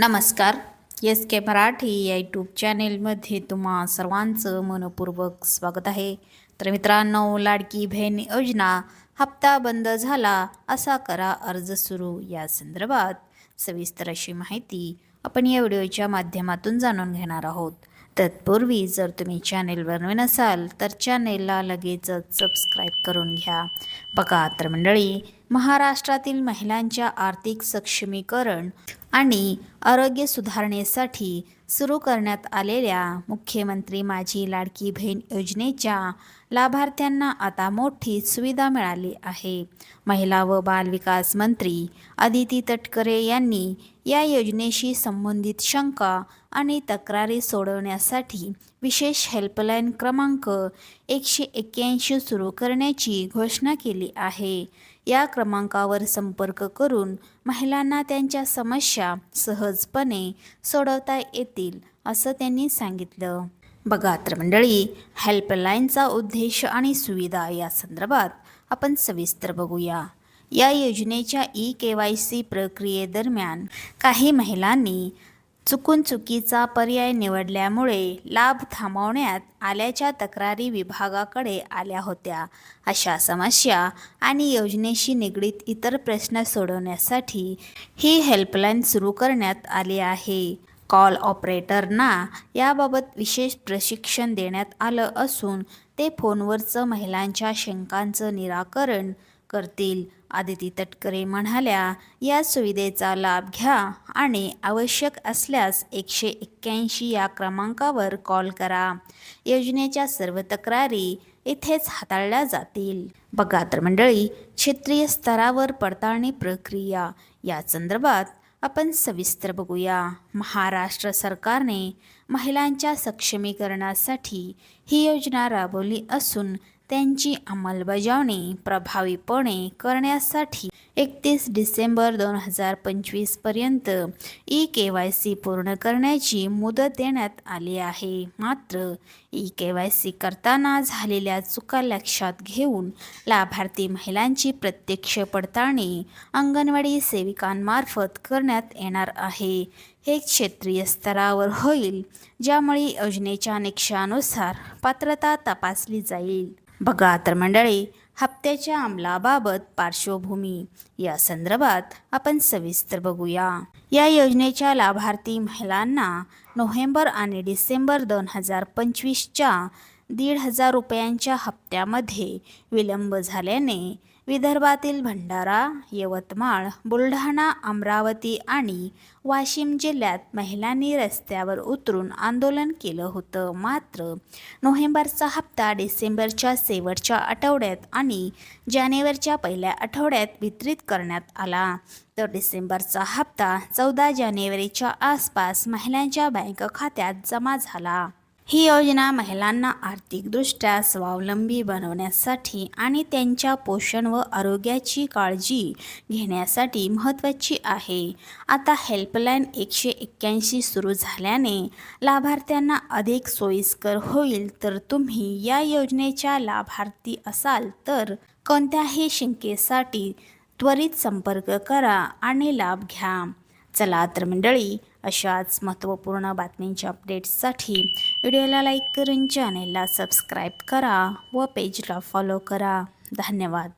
नमस्कार. एस के मराठी या यूट्यूब चॅनेलमध्ये तुम्हा सर्वांचं मनपूर्वक स्वागत आहे. तर मित्रांनो लाडकी बहीण योजना हप्ता बंद झाला असा करा अर्ज सुरू. या संदर्भात सविस्तर अशी माहिती आपण या व्हिडिओच्या माध्यमातून जाणून घेणार आहोत. तत्पूर्वी जर तुम्ही चॅनेलवर नवीन असाल तर चॅनेलला लगेचच सबस्क्राईब करून घ्या. बघा तर मंडळी महाराष्ट्रातील महिलांच्या आर्थिक सक्षमीकरण आणि आरोग्य सुधारणेसाठी सुरू करण्यात आलेल्या मुख्यमंत्री माझी लाडकी बहीण योजनेच्या लाभार्थ्यांना आता मोठी सुविधा मिळाली आहे. महिला व बालविकास मंत्री अदिती तटकरे यांनी या योजनेशी संबंधित शंका आणि तक्रारी सोडवण्यासाठी विशेष हेल्पलाईन क्रमांक एकशे एक्क्याऐंशी सुरू करण्याची घोषणा केली आहे. या क्रमांकावर संपर्क करून महिलांना त्यांच्या समस्या सहजपणे सोडवता येतील असं त्यांनी सांगितलं. बघा तर मंडळी हेल्पलाईनचा उद्देश आणि सुविधा या संदर्भात आपण सविस्तर बघूया. या योजनेच्या ई के वाय सी प्रक्रियेदरम्यान काही महिलांनी चुकून चुकीचा पर्याय निवडल्यामुळे लाभ थांबवण्यात आल्याच्या तक्रारी विभागाकडे आल्या होत्या. अशा समस्या आणि योजनेशी निगडीत इतर प्रश्न सोडवण्यासाठी ही हेल्पलाईन सुरू करण्यात आली आहे. कॉल ऑपरेटरना याबाबत विशेष प्रशिक्षण देण्यात आलं असून ते फोनवरचं महिलांच्या शंकांचं निराकरण करतील. आदिती तटकरे म्हणाल्या या सुविधेचा लाभ घ्या आणि आवश्यक असल्यास एकशे एक्क्याऐंशी या क्रमांकावर कॉल करा. योजनेच्या सर्व तक्रारी इथेच हाताळल्या जातील. बघा तर मंडळी क्षेत्रीय स्तरावर पडताळणी प्रक्रिया. या संदर्भात आपण सविस्तर बघूया. महाराष्ट्र सरकारने महिलांच्या सक्षमीकरणासाठी ही योजना राबवली असून त्यांची अंमलबजावणी प्रभावीपणे करण्यासाठी एकतीस डिसेंबर दोन हजार पंचवीसपर्यंत ई के वाय सी पूर्ण करण्याची मुदत देण्यात आली आहे. मात्र ई के वाय सी करताना झालेल्या चुका लक्षात घेऊन लाभार्थी महिलांची प्रत्यक्ष पडताळणी अंगणवाडी सेविकांमार्फत करण्यात येणार आहे. हे क्षेत्रीय स्तरावर होईल ज्यामुळे योजनेच्या निकषानुसार पात्रता तपासली जाईल. बघा तर मंडळी हप्त्याच्या अंमलाबाबत पार्श्वभूमी. या संदर्भात आपण सविस्तर बघूया. या योजनेच्या लाभार्थी महिलांना नोव्हेंबर आणि डिसेंबर दोन हजार पंचवीसच्या दीड हजार रुपयांच्या हप्त्यामध्ये विलंब झाल्याने विदर्भातील भंडारा यवतमाळ बुलढाणा अमरावती आणि वाशिम जिल्ह्यात महिलांनी रस्त्यावर उतरून आंदोलन केलं होतं. मात्र नोव्हेंबरचा हप्ता डिसेंबरच्या शेवटच्या आठवड्यात आणि जानेवारीच्या पहिल्या आठवड्यात वितरित करण्यात आला. तर डिसेंबरचा हप्ता चौदा जानेवारीच्या आसपास महिलांच्या बँक खात्यात जमा झाला. ही योजना महिलांना आर्थिकदृष्ट्या स्वावलंबी बनवण्यासाठी आणि त्यांच्या पोषण व आरोग्याची काळजी घेण्यासाठी महत्त्वाची आहे. आता हेल्पलाईन एकशे एक्क्याऐंशी सुरू झाल्याने लाभार्थ्यांना अधिक सोयीस्कर होईल. तर तुम्ही या योजनेच्या लाभार्थी असाल तर कोणत्याही शंकेसाठी त्वरित संपर्क करा आणि लाभ घ्या. चला तर मंडळी अशाच महत्त्वपूर्ण बातमींच्या अपडेट्ससाठी व्हिडिओला लाईक करून चॅनेलला सबस्क्राईब करा व पेजला फॉलो करा. धन्यवाद.